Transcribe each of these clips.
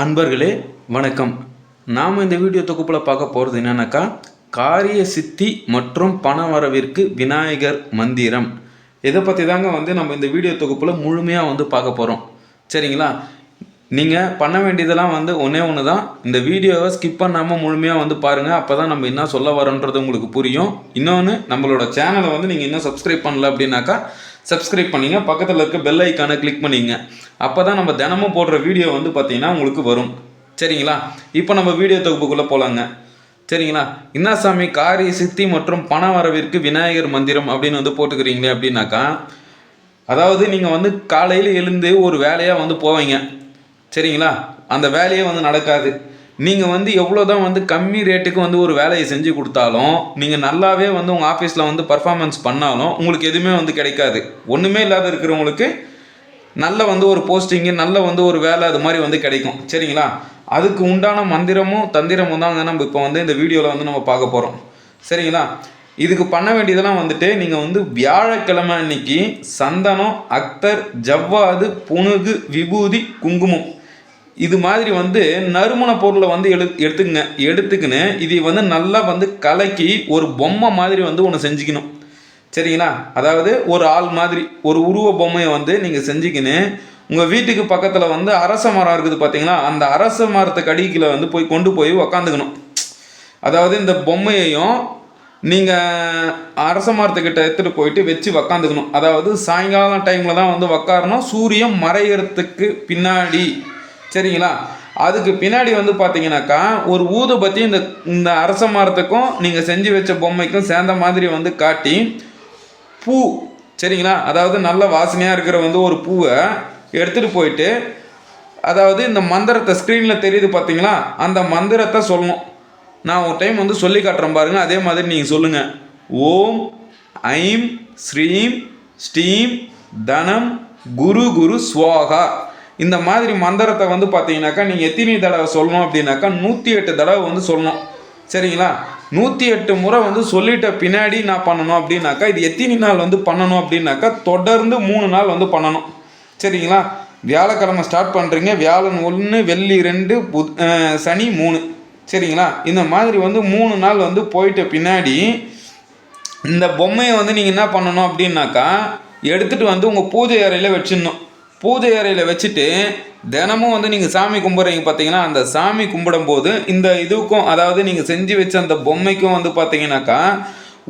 அன்பர்களே வணக்கம். நாம் இந்த வீடியோ தொகுப்பில் பார்க்க போகிறது என்னென்னாக்கா காரிய சித்தி மற்றும் பணவரவிற்கு விநாயகர் மந்திரம். இதை பற்றி தாங்க வந்து நம்ம இந்த வீடியோ தொகுப்பில் முழுமையாக வந்து பார்க்க போகிறோம் சரிங்களா? நீங்கள் பண்ண வேண்டியதெல்லாம் வந்து ஒன்றே ஒன்று தான் இந்த வீடியோவை ஸ்கிப் பண்ணாமல் முழுமையாக வந்து பாருங்கள் அப்போ தான் நம்ம என்ன சொல்ல வரோன்றது உங்களுக்கு புரியும். இன்னொன்று நம்மளோட சேனலை வந்து நீங்கள் இன்னும் சப்ஸ்கிரைப் பண்ணல அப்படின்னாக்கா சப்ஸ்கிரைப் பண்ணிங்க. பக்கத்தில் இருக்க பெல் ஐக்கானை கிளிக் பண்ணிங்க. அப்போ தான் நம்ம தினமும் போடுற வீடியோ வந்து பார்த்தீங்கன்னா உங்களுக்கு வரும். சரிங்களா? இப்போ நம்ம வீடியோ தொகுப்புக்குள்ளே போகலாங்க சரிங்களா? என்ன சாமி சித்தி மற்றும் பண வரவிற்கு விநாயகர் மந்திரம் அப்படின்னு வந்து போட்டுக்கிறீங்களே அப்படின்னாக்கா அதாவது நீங்கள் வந்து காலையில் எழுந்து ஒரு வேலையாக வந்து போவீங்க. சரிங்களா? அந்த வேலையே வந்து நடக்காது. நீங்கள் வந்து எவ்வளோ தான் வந்து கம்மி ரேட்டுக்கு வந்து ஒரு வேலையை செஞ்சு கொடுத்தாலும் நீங்கள் நல்லாவே வந்து உங்கள் ஆஃபீஸில் வந்து பர்ஃபார்மன்ஸ் பண்ணாலும் உங்களுக்கு எதுவுமே வந்து கிடைக்காது. ஒன்றுமே இல்லாத இருக்கிறவங்களுக்கு நல்ல வந்து ஒரு போஸ்டிங்கு நல்ல வந்து ஒரு வேலை அது மாதிரி வந்து கிடைக்கும். சரிங்களா? அதுக்கு உண்டான மந்திரமும் தந்திரமும் தான் நம்ம இப்போ வந்து இந்த வீடியோவில் வந்து நம்ம பார்க்க போகிறோம் சரிங்களா? இதுக்கு பண்ண வேண்டியதெல்லாம் வந்துட்டு நீங்கள் வந்து வியாழக்கிழமை அன்னைக்கு சந்தனம் அக்தர் ஜவ்வாது புனுகு விபூதி குங்குமம் இது மாதிரி வந்து நறுமண பொருளை வந்து எடு எடுத்துக்கங்க. எடுத்துக்கின்னு இதை வந்து நல்லா வந்து கலக்கி ஒரு பொம்மை மாதிரி வந்து ஒன்று செஞ்சுக்கணும். சரிங்களா? அதாவது ஒரு ஆள் மாதிரி ஒரு உருவ பொம்மையை வந்து நீங்கள் செஞ்சுக்கின்னு உங்கள் வீட்டுக்கு பக்கத்தில் வந்து அரச மரம் இருக்குது பார்த்தீங்களா அந்த அரச மரத்துக்கு அடிக்கில் வந்து போய் கொண்டு போய் உக்காந்துக்கணும். அதாவது இந்த பொம்மையையும் நீங்கள் அரச மரத்துக்கிட்ட எடுத்துகிட்டு போயிட்டு வச்சு உக்காந்துக்கணும். அதாவது சாயங்காலம் டைமில் தான் வந்து உக்காரணும். சூரியன் மறையிறதுக்கு பின்னாடி. சரிங்களா? அதுக்கு பின்னாடி வந்து பார்த்தீங்கன்னாக்கா ஒரு ஊதுபத்தி இந்த இந்த அரச மரத்துக்கும் நீங்கள் செஞ்சு வச்ச பொம்மைக்கும் சேர்ந்த மாதிரி வந்து காட்டி பூ சரிங்களா? அதாவது நல்ல வாசனையாக இருக்கிற வந்து ஒரு பூவை எடுத்துகிட்டு போயிட்டு அதாவது இந்த மந்திரத்தை ஸ்க்ரீனில் தெரியுது பார்த்தீங்களா அந்த மந்திரத்தை சொல்லணும். நான் ஒரு டைம் வந்து சொல்லி காட்டுறேன் பாருங்கள் அதே மாதிரி நீங்கள் சொல்லுங்கள் ஓம் ஐம் ஸ்ரீம் ஸ்டீம் தனம் குரு குரு ஸ்வாகா. இந்த மாதிரி மந்திரத்தை வந்து பார்த்தீங்கன்னாக்கா நீங்கள் எத்தனை தடவை சொல்லணும் அப்படின்னாக்கா நூற்றி எட்டு தடவை வந்து சொல்லணும். சரிங்களா? நூற்றி எட்டு முறை வந்து சொல்லிட்ட பின்னாடி நான் பண்ணணும் அப்படின்னாக்கா இது எத்தனை நாள் வந்து பண்ணணும் அப்படின்னாக்கா தொடர்ந்து மூணு நாள் வந்து பண்ணணும். சரிங்களா? வியாழக்கிழமை ஸ்டார்ட் பண்ணுறீங்க வியாழன் ஒன்று வெள்ளி ரெண்டு புத் சனி மூணு. சரிங்களா? இந்த மாதிரி வந்து மூணு நாள் வந்து போயிட்ட பின்னாடி இந்த பொம்மையை வந்து நீங்கள் என்ன பண்ணணும் அப்படின்னாக்கா எடுத்துகிட்டு வந்து உங்கள் பூஜை அறையில் வச்சிடணும். பூஜை அறையில் வச்சுட்டு தினமும் வந்து நீங்கள் சாமி கும்பிட்றீங்க பார்த்தீங்கன்னா அந்த சாமி கும்பிடும்போது இந்த இதுக்கும் அதாவது நீங்கள் செஞ்சு வச்ச அந்த பொம்மைக்கும் வந்து பார்த்தீங்கன்னாக்கா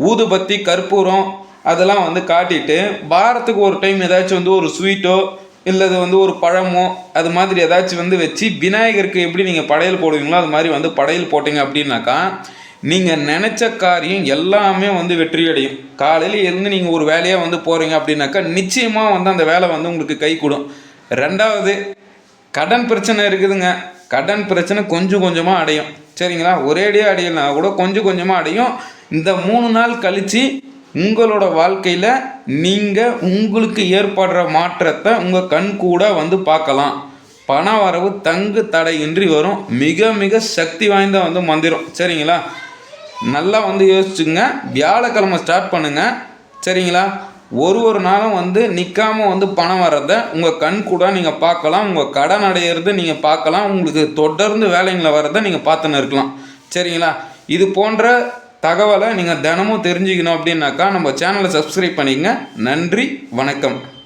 ஊதுபத்தி கற்பூரம் அதெல்லாம் வந்து காட்டிட்டு வாரத்துக்கு ஒரு டைம் ஏதாச்சும் வந்து ஒரு ஸ்வீட்டோ இல்லது வந்து ஒரு பழமோ அது மாதிரி ஏதாச்சும் வந்து வச்சு விநாயகருக்கு எப்படி நீங்கள் படையல் போடுவீங்களோ அது மாதிரி வந்து படையல் போட்டீங்க அப்படின்னாக்கா நீங்கள் நினச்ச காரியம் எல்லாமே வந்து வெற்றி அடையும் காலையில் இருந்து நீங்கள் ஒரு வேலையாக வந்து போகிறீங்க அப்படின்னாக்கா நிச்சயமாக வந்து அந்த வேலை வந்து உங்களுக்கு கை கூடும். ரெண்டாவது கடன் பிரச்சனை இருக்குதுங்க. கடன் பிரச்சனை கொஞ்சம் கொஞ்சமாக அடையும். சரிங்களா? ஒரேடியாக அடையலனா கூட கொஞ்சம் கொஞ்சமாக அடையும். இந்த மூணு நாள் கழித்து உங்களோட வாழ்க்கையில் நீங்கள் உங்களுக்கு ஏற்படுற மாற்றத்தை உங்கள் கண் கூட வந்து பார்க்கலாம். பண வரவு தங்கு தடையின்றி வரும். மிக மிக சக்தி வாய்ந்த வந்து மந்திரம். சரிங்களா? நல்லா வந்து யோசிச்சுங்க. வியாழக்கிழமை ஸ்டார்ட் பண்ணுங்கள் சரிங்களா? ஒரு ஒரு நாளும் வந்து நிற்காம வந்து பணம் வர்றதை உங்கள் கண் கூட நீங்கள் பார்க்கலாம். உங்கள் கடன் அடையிறது நீங்கள் பார்க்கலாம். உங்களுக்கு தொடர்ந்து வேலைங்களை வர்றதை நீங்கள் பார்த்துன்னு இருக்கலாம். சரிங்களா? இது போன்ற தகவலை நீங்கள் தினமும் தெரிஞ்சுக்கணும் அப்படின்னாக்கா நம்ம சேனலை சப்ஸ்கிரைப் பண்ணிக்கங்க. நன்றி வணக்கம்.